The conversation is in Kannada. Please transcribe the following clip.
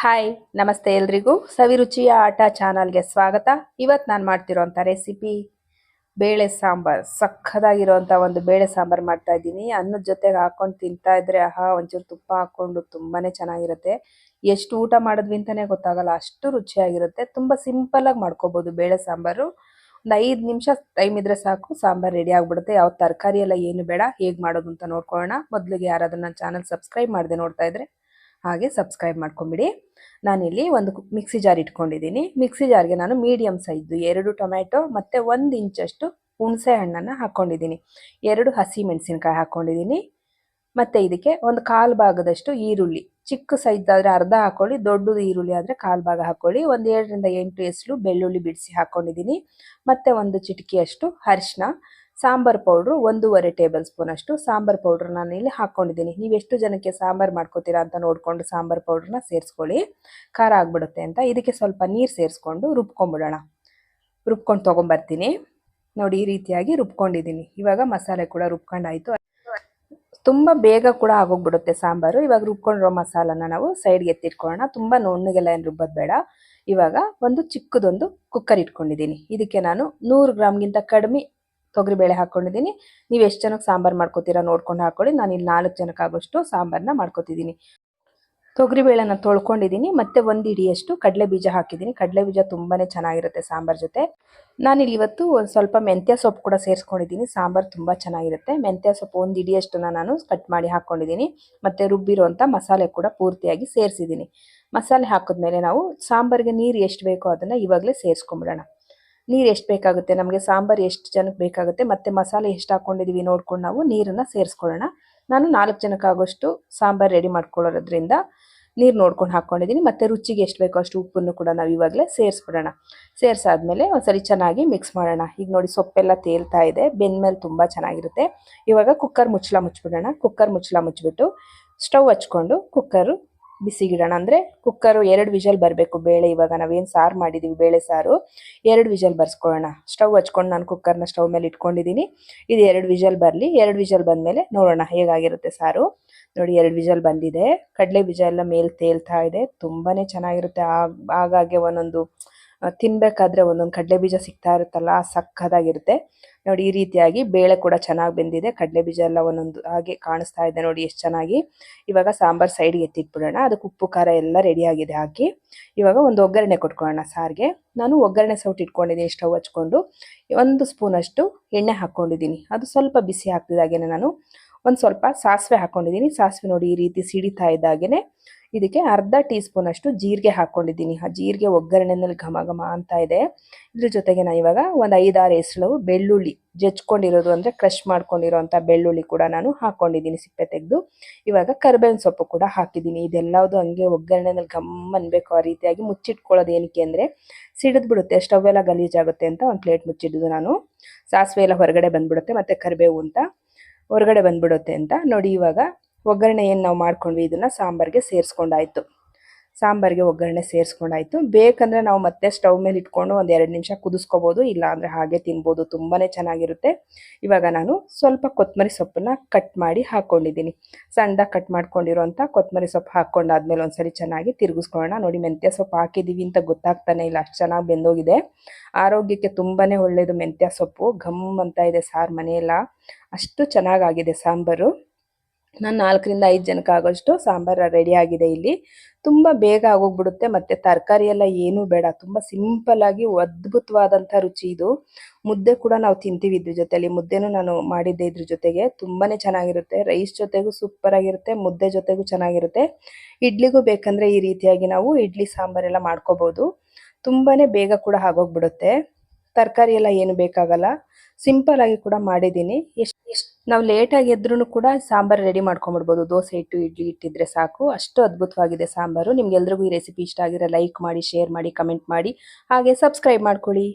ಹಾಯ್ ನಮಸ್ತೆ ಎಲ್ರಿಗೂ. ಸವಿರುಚಿಯ ಆಟ ಚಾನಲ್ಗೆ ಸ್ವಾಗತ. ಇವತ್ತು ನಾನು ಮಾಡ್ತಿರೋಂಥ ರೆಸಿಪಿ ಬೇಳೆ ಸಾಂಬಾರ್. ಸಕ್ಕದಾಗಿರೋಂಥ ಒಂದು ಬೇಳೆ ಸಾಂಬಾರ್ ಮಾಡ್ತಾ ಇದ್ದೀನಿ. ಅನ್ನದ ಜೊತೆಗೆ ಹಾಕೊಂಡು ತಿಂತಾ ಇದ್ರೆ, ಆಹಾ, ಒಂಚೂರು ತುಪ್ಪ ಹಾಕೊಂಡು ತುಂಬಾನೇ ಚೆನ್ನಾಗಿರುತ್ತೆ. ಎಷ್ಟು ಊಟ ಮಾಡಿದ್ವಿ ಅಂತಾನೆ ಗೊತ್ತಾಗಲ್ಲ, ಅಷ್ಟು ರುಚಿಯಾಗಿರುತ್ತೆ. ತುಂಬ ಸಿಂಪಲಾಗಿ ಮಾಡ್ಕೋಬೋದು ಬೇಳೆ ಸಾಂಬಾರು. ಒಂದು ಐದು ನಿಮಿಷ ಟೈಮ್ ಇದ್ರೆ ಸಾಕು, ಸಾಂಬಾರು ರೆಡಿ ಆಗಿಬಿಡುತ್ತೆ. ಯಾವ ತರಕಾರಿ ಎಲ್ಲ ಏನು ಬೇಡ, ಹೇಗೆ ಮಾಡೋದು ಅಂತ ನೋಡ್ಕೊಳ್ಳೋಣ. ಮೊದಲಿಗೆ ಯಾರಾದ್ರೂ ನನ್ನ ಚಾನಲ್ ಸಬ್ಸ್ಕ್ರೈಬ್ ಮಾಡದೆ ನೋಡ್ತಾ ಇದ್ರೆ. ಹಾಗೆ ಸಬ್ಸ್ಕ್ರೈಬ್ ಮಾಡ್ಕೊಂಬಿಡಿ. ನಾನಿಲ್ಲಿ ಒಂದು ಮಿಕ್ಸಿ ಜಾರ್ ಇಟ್ಕೊಂಡಿದ್ದೀನಿ. ಮಿಕ್ಸಿ ಜಾರ್ಗೆ ನಾನು ಮೀಡಿಯಮ್ ಸೈಜ್ ಎರಡು ಟೊಮ್ಯಾಟೊ ಮತ್ತು ಒಂದು ಇಂಚಷ್ಟು ಹುಣಸೆ ಹಣ್ಣನ್ನು ಹಾಕ್ಕೊಂಡಿದ್ದೀನಿ ಎರಡು ಹಸಿ ಮೆಣಸಿನ್ಕಾಯಿ ಹಾಕ್ಕೊಂಡಿದ್ದೀನಿ ಮತ್ತು ಇದಕ್ಕೆ ಒಂದು ಕಾಲು ಭಾಗದಷ್ಟು ಈರುಳ್ಳಿ. ಚಿಕ್ಕ ಸೈಜ್ ಆದರೆ ಅರ್ಧ ಹಾಕ್ಕೊಳ್ಳಿ ದೊಡ್ಡದು ಈರುಳ್ಳಿ ಆದರೆ ಕಾಲು ಭಾಗ ಹಾಕೊಳ್ಳಿ. ಒಂದು ಏಳರಿಂದ ಎಂಟು ಎಸ್ಲು ಬೆಳ್ಳುಳ್ಳಿ ಬಿಡಿಸಿ ಹಾಕ್ಕೊಂಡಿದ್ದೀನಿ ಮತ್ತು ಒಂದು ಚಿಟಕಿಯಷ್ಟು ಅರಿಶಿನ ಸಾಂಬಾರ್ ಪೌಡ್ರು ಒಂದೂವರೆ ಟೇಬಲ್ ಸ್ಪೂನ್ ಅಷ್ಟು ಸಾಂಬಾರ್ ಪೌಡ್ರ್ ನಾನು ಇಲ್ಲಿ ಹಾಕೊಂಡಿದ್ದೀನಿ. ನೀವು ಎಷ್ಟು ಜನಕ್ಕೆ ಸಾಂಬಾರ್ ಮಾಡ್ಕೋತೀರಾ ಅಂತ ನೋಡಿಕೊಂಡು ಸಾಂಬಾರ್ ಪೌಡ್ರನ್ನ ಸೇರಿಸ್ಕೊಳ್ಳಿ. ಖಾರ ಆಗ್ಬಿಡುತ್ತೆ ಅಂತ. ಇದಕ್ಕೆ ಸ್ವಲ್ಪ ನೀರು ಸೇರಿಸ್ಕೊಂಡು ರುಬ್ಕೊಂಬಿಡೋಣ. ರುಬ್ಕೊಂಡು ತೊಗೊಂಬರ್ತೀನಿ. ನೋಡಿ, ಈ ರೀತಿಯಾಗಿ ರುಬ್ಕೊಂಡಿದ್ದೀನಿ. ಇವಾಗ ಮಸಾಲೆ ಕೂಡ ರುಬ್ಕೊಂಡಾಯಿತು. ತುಂಬ ಬೇಗ ಕೂಡ ಆಗೋಗ್ಬಿಡುತ್ತೆ ಸಾಂಬಾರು. ಇವಾಗ ರುಬ್ಕೊಂಡಿರೋ ಮಸಾಲನ ನಾವು ಸೈಡ್ಗೆ ಎತ್ತಿಟ್ಕೊಳ್ಳೋಣ. ತುಂಬ ನುಣ್ಣಗೆಲ್ಲ ಏನು ರುಬ್ಬೋದು ಬೇಡ. ಇವಾಗ ಒಂದು ಚಿಕ್ಕದೊಂದು ಕುಕ್ಕರ್ ಇಟ್ಕೊಂಡಿದ್ದೀನಿ. ಇದಕ್ಕೆ ನಾನು ನೂರು ಗ್ರಾಮ್ಗಿಂತ ಕಡಿಮೆ ತೊಗರಿಬೇಳೆ ಹಾಕೊಂಡಿದ್ದೀನಿ. ನೀವು ಎಷ್ಟು ಜನಕ್ಕೆ ಸಾಂಬಾರು ಮಾಡ್ಕೋತೀರಾ ನೋಡ್ಕೊಂಡು ಹಾಕೊಳ್ಳಿ. ನಾನು ಇಲ್ಲಿ ನಾಲ್ಕು ಜನಕ್ಕೆ ಆಗೋಷ್ಟು ಸಾಂಬಾರನ್ನ ಮಾಡ್ಕೋತಿದ್ದೀನಿ. ತೊಗರಿಬೇಳೆನ ತೊಳ್ಕೊಂಡಿದ್ದೀನಿ. ಮತ್ತೆ ಒಂದು ಇಡಿಯಷ್ಟು ಕಡಲೆ ಬೀಜ ಹಾಕಿದ್ದೀನಿ. ಕಡಲೆ ಬೀಜ ತುಂಬಾ ಚೆನ್ನಾಗಿರುತ್ತೆ ಸಾಂಬಾರ್ ಜೊತೆ. ನಾನಿಲ್ಲಿ ಇವತ್ತು ಒಂದು ಸ್ವಲ್ಪ ಮೆಂತ್ಯ ಸೊಪ್ಪು ಕೂಡ ಸೇರಿಸ್ಕೊಂಡಿದ್ದೀನಿ. ಸಾಂಬಾರು ತುಂಬ ಚೆನ್ನಾಗಿರುತ್ತೆ. ಮೆಂತ್ಯ ಸೊಪ್ಪು ಒಂದು ಇಡಿಯಷ್ಟನ್ನ ನಾನು ಕಟ್ ಮಾಡಿ ಹಾಕ್ಕೊಂಡಿದ್ದೀನಿ ಮತ್ತು ರುಬ್ಬಿರುವಂಥ ಮಸಾಲೆ ಕೂಡ ಪೂರ್ತಿಯಾಗಿ ಸೇರಿಸಿದ್ದೀನಿ. ಮಸಾಲೆ ಹಾಕಿದ್ಮೇಲೆ ನಾವು ಸಾಂಬಾರಿಗೆ ನೀರು ಎಷ್ಟು ಬೇಕೋ ಅದನ್ನು ಇವಾಗಲೇ ಸೇರಿಸ್ಕೊಂಬಿಡೋಣ. ನೀರು ಎಷ್ಟು ಬೇಕಾಗುತ್ತೆ? ನಮಗೆ ಸಾಂಬಾರು ಎಷ್ಟು ಜನಕ್ಕೆ ಬೇಕಾಗುತ್ತೆ? ಮತ್ತು ಮಸಾಲೆ ಎಷ್ಟು ಹಾಕ್ಕೊಂಡಿದ್ದೀವಿ ನೋಡ್ಕೊಂಡು ನಾವು ನೀರನ್ನು ಸೇರಿಸ್ಕೊಳ್ಳೋಣ. ನಾನು ನಾಲ್ಕು ಜನಕ್ಕಾಗೋಷ್ಟು ಸಾಂಬಾರು ರೆಡಿ ಮಾಡ್ಕೊಳ್ಳೋದ್ರಿಂದ ನೀರು ನೋಡ್ಕೊಂಡು ಹಾಕ್ಕೊಂಡಿದ್ದೀನಿ ಮತ್ತು ರುಚಿಗೆ ಎಷ್ಟು ಬೇಕೋ ಅಷ್ಟು ಉಪ್ಪನ್ನು ಕೂಡ ನಾವು ಇವಾಗಲೇ ಸೇರಿಸ್ಬಿಡೋಣ. ಸೇರಿಸಾದ್ಮೇಲೆ ಒಂದ್ಸರಿ ಚೆನ್ನಾಗಿ ಮಿಕ್ಸ್ ಮಾಡೋಣ. ಈಗ ನೋಡಿ ಸೊಪ್ಪೆಲ್ಲ ತೇಲ್ತಾ ಇದೆ. ಬೆಂದ್ಮೇಲೆ ತುಂಬ ಚೆನ್ನಾಗಿರುತ್ತೆ. ಇವಾಗ ಕುಕ್ಕರ್ ಮುಚ್ಚಳ ಮುಚ್ಚಿಬಿಡೋಣ ಕುಕ್ಕರ್ ಮುಚ್ಚಳ ಮುಚ್ಚಿಬಿಟ್ಟು ಸ್ಟವ್ ಹಚ್ಕೊಂಡು ಕುಕ್ಕರು ಬಿಸಿಗಿಡೋಣ ಅಂದರೆ ಕುಕ್ಕರು ಎರಡು ವಿಜಲ್ ಬರಬೇಕು ಬೇಳೆ ಇವಾಗ. ನಾವೇನು ಸಾರು ಮಾಡಿದ್ದೀವಿ ಬೇಳೆ ಸಾರು. ಎರಡು ವಿಜಲ್ ಬರ್ಸ್ಕೊಳ್ಳೋಣ. ಸ್ಟವ್ ಹಚ್ಕೊಂಡು ನಾನು ಕುಕ್ಕರ್ನ ಸ್ಟವ್ ಮೇಲೆ ಇಟ್ಕೊಂಡಿದ್ದೀನಿ ಇದು ಎರಡು ವಿಜಲ್ ಬರಲಿ. ಎರಡು ವಿಜಲ್ ಬಂದಮೇಲೆ ನೋಡೋಣ ಹೇಗಾಗಿರುತ್ತೆ ಸಾರು. ನೋಡಿ, ಎರಡು ವಿಜಲ್ ಬಂದಿದೆ. ಕಡಲೆ ಬೀಜ ಎಲ್ಲ ಮೇಲೆ ತೇಲ್ತಾ ಇದೆ. ತುಂಬಾ ಚೆನ್ನಾಗಿರುತ್ತೆ. ಆಗಾಗೆ ಒಂದೊಂದು ತಿನ್ಬೇಕಾದ್ರೆ ಒಂದೊಂದು ಕಡಲೆ ಬೀಜ ಸಿಗ್ತಾ ಇರುತ್ತಲ್ಲ ಸಕ್ಕದಾಗಿರುತ್ತೆ. ನೋಡಿ, ಈ ರೀತಿಯಾಗಿ ಬೇಳೆ ಕೂಡ ಚೆನ್ನಾಗಿ ಬೆಂದಿದೆ. ಕಡಲೆ ಬೀಜ ಎಲ್ಲ ಒಂದೊಂದು ಹಾಗೆ ಕಾಣಿಸ್ತಾ ಇದೆ ನೋಡಿ ಎಷ್ಟು ಚೆನ್ನಾಗಿ. ಇವಾಗ ಸಾಂಬಾರ್ ಸೈಡ್ಗೆ ಎತ್ತಿಟ್ಬಿಡೋಣ. ಅದಕ್ಕೆ ಉಪ್ಪು, ಖಾರ ಎಲ್ಲ ರೆಡಿ ಆಗಿದೆ ಹಾಕಿ. ಇವಾಗ ಒಂದು ಒಗ್ಗರಣೆ ಕೊಟ್ಕೊಳ್ಳೋಣ ಸಾರಿಗೆ. ನಾನು ಒಗ್ಗರಣೆ ಸೌಟ್ ಇಟ್ಕೊಂಡಿದ್ದೀನಿ ಸ್ಟವ್ ಹಚ್ಕೊಂಡು. ಒಂದು ಸ್ಪೂನಷ್ಟು ಎಣ್ಣೆ ಹಾಕ್ಕೊಂಡಿದ್ದೀನಿ. ಅದು ಸ್ವಲ್ಪ ಬಿಸಿ ಹಾಕ್ತಿದ್ದಾಗೇನೆ ನಾನು. ಒಂದು ಸ್ವಲ್ಪ ಸಾಸಿವೆ ಹಾಕ್ಕೊಂಡಿದ್ದೀನಿ ಸಾಸಿವೆ ನೋಡಿ ಈ ರೀತಿ ಸಿಡಿತಾ ಇದ್ದಾಗೇನೆ. ಇದಕ್ಕೆ ಅರ್ಧ ಟೀ ಸ್ಪೂನ್ ಅಷ್ಟು ಜೀರಿಗೆ ಹಾಕ್ಕೊಂಡಿದ್ದೀನಿ ಆ ಜೀರಿಗೆ ಒಗ್ಗರಣೆನಲ್ಲಿ ಘಮ ಘಮ ಅಂತ ಇದೆ. ಇದ್ರ ಜೊತೆಗೆ ನಾನು ಇವಾಗ ಒಂದು ಐದಾರು ಹೆಸಳು ಬೆಳ್ಳುಳ್ಳಿ. ಜಜ್ಕೊಂಡಿರೋದು ಅಂದರೆ ಕ್ರಷ್ ಮಾಡ್ಕೊಂಡಿರೋಂಥ ಬೆಳ್ಳುಳ್ಳಿ ಕೂಡ ನಾನು ಹಾಕ್ಕೊಂಡಿದ್ದೀನಿ ಸಿಪ್ಪೆ ತೆಗೆದು. ಇವಾಗ ಕರ್ಬೇವಿನ ಸೊಪ್ಪು ಕೂಡ ಹಾಕಿದ್ದೀನಿ. ಇದೆಲ್ಲದು ಹಂಗೆ ಒಗ್ಗರಣೆನಲ್ಲಿ ಘಮ್ ಅನ್ಬೇಕು ಆ ರೀತಿಯಾಗಿ ಮುಚ್ಚಿಟ್ಕೊಳ್ಳೋದು ಏನಕ್ಕೆ ಅಂದರೆ ಸಿಡಿದ್ಬಿಡುತ್ತೆ. ಸ್ಟವ್ ಎಲ್ಲ ಗಲೀಜಾಗುತ್ತೆ ಅಂತ ಒಂದು ಪ್ಲೇಟ್ ಮುಚ್ಚಿಡೋದು ನಾನು. ಸಾಸಿವೆ ಎಲ್ಲ ಹೊರಗಡೆ ಬಂದ್ಬಿಡುತ್ತೆ. ಮತ್ತು ಕರಿಬೇವು ಅಂತ ಹೊರಗಡೆ ಬಂದ್ಬಿಡುತ್ತೆ ಅಂತ ನೋಡಿ ಇವಾಗ ಒಗ್ಗರಣೆ ಏನು ನಾವು ಮಾಡ್ಕೊಂಡ್ವಿ ಇದನ್ನು ಸಾಂಬಾರಿಗೆ ಸೇರಿಸ್ಕೊಂಡಾಯ್ತು. ಸಾಂಬಾರಿಗೆ ಒಗ್ಗರಣೆ ಸೇರಿಸ್ಕೊಂಡಾಯ್ತು. ಬೇಕಂದರೆ ನಾವು ಮತ್ತೆ ಸ್ಟವ್ ಮೇಲೆ ಇಟ್ಕೊಂಡು ಒಂದು ಎರಡು ನಿಮಿಷ ಕುದಿಸ್ಕೋಬೋದು ಇಲ್ಲ ಅಂದರೆ ಹಾಗೆ ತಿನ್ಬೋದು. ತುಂಬಾ ಚೆನ್ನಾಗಿರುತ್ತೆ. ಇವಾಗ ನಾನು ಸ್ವಲ್ಪ ಕೊತ್ತಂಬರಿ ಸೊಪ್ಪನ್ನ ಕಟ್ ಮಾಡಿ ಹಾಕ್ಕೊಂಡಿದ್ದೀನಿ ಸಣ್ಣದಾಗಿ ಕಟ್ ಮಾಡ್ಕೊಂಡಿರೋಂಥ ಕೊತ್ತಂಬರಿ ಸೊಪ್ಪು ಹಾಕ್ಕೊಂಡಾದ್ಮೇಲೆ ಒಂದ್ಸರಿ ಚೆನ್ನಾಗಿ ತಿರುಗಿಸ್ಕೊಳ್ಳೋಣ. ನೋಡಿ, ಮೆಂತ್ಯ ಸೊಪ್ಪು ಹಾಕಿದ್ದೀವಿ ಅಂತ ಗೊತ್ತಾಗ್ತಾನೆ ಇಲ್ಲ. ಅಷ್ಟು ಚೆನ್ನಾಗಿ ಬೆಂದೋಗಿದೆ. ಆರೋಗ್ಯಕ್ಕೆ ತುಂಬಾ ಒಳ್ಳೆಯದು ಮೆಂತ್ಯ ಸೊಪ್ಪು. ಘಮ್ ಅಂತ ಇದೆ ಸಾರು ಮನೆಯೆಲ್ಲ. ಅಷ್ಟು ಚೆನ್ನಾಗಾಗಿದೆ ಸಾಂಬಾರು. ನಾನು ನಾಲ್ಕರಿಂದ ಐದು ಜನಕ್ಕೆ ಆಗೋಷ್ಟು ಸಾಂಬಾರು ರೆಡಿ ಆಗಿದೆ ಇಲ್ಲಿ. ತುಂಬ ಬೇಗ ಆಗೋಗ್ಬಿಡುತ್ತೆ, ಮತ್ತು ತರಕಾರಿ ಎಲ್ಲ ಏನೂ ಬೇಡ. ತುಂಬ ಸಿಂಪಲ್ಲಾಗಿ ಅದ್ಭುತವಾದಂಥ ರುಚಿ ಇದು. ಮುದ್ದೆ ಕೂಡ ನಾವು ತಿಂತೀವಿ ಇದ್ರ ಜೊತೆಲಿ. ಮುದ್ದೆನೂ ನಾನು ಮಾಡಿದ್ದೆ ಇದ್ರ ಜೊತೆಗೆ. ತುಂಬಾ ಚೆನ್ನಾಗಿರುತ್ತೆ. ರೈಸ್ ಜೊತೆಗೂ ಸೂಪರಾಗಿರುತ್ತೆ ಮುದ್ದೆ ಜೊತೆಗೂ ಚೆನ್ನಾಗಿರುತ್ತೆ. ಇಡ್ಲಿಗೂ ಬೇಕಂದರೆ ಈ ರೀತಿಯಾಗಿ ನಾವು ಇಡ್ಲಿ ಸಾಂಬಾರೆಲ್ಲ ಮಾಡ್ಕೋಬೋದು. ತುಂಬಾ ಬೇಗ ಕೂಡ ಆಗೋಗ್ಬಿಡುತ್ತೆ. ತರಕಾರಿ ಎಲ್ಲ ಏನು ಬೇಕಾಗಲ್ಲ. ಸಿಂಪಲ್ ಆಗಿ ಕೂಡ ಮಾಡಿದ್ದೀನಿ. ನಾವು ಲೇಟಾಗಿ ಎದ್ರೂ ಕೂಡ ಸಾಂಬಾರು ರೆಡಿ ಮಾಡ್ಕೊಂಬಿಡ್ಬೋದು. ದೋಸೆ ಇಟ್ಟು ಇಡ್ಲಿ ಇಟ್ಟಿದ್ರೆ ಸಾಕು. ಅಷ್ಟು ಅದ್ಭುತವಾಗಿದೆ ಸಾಂಬಾರು. ನಿಮ್ಗೆಲ್ರಿಗೂ ಈ ರೆಸಿಪಿ ಇಷ್ಟ ಆಗಿರೋ ಲೈಕ್ ಮಾಡಿ ಶೇರ್ ಮಾಡಿ ಕಮೆಂಟ್ ಮಾಡಿ. ಹಾಗೆ ಸಬ್ಸ್ಕ್ರೈಬ್ ಮಾಡ್ಕೊಳ್ಳಿ.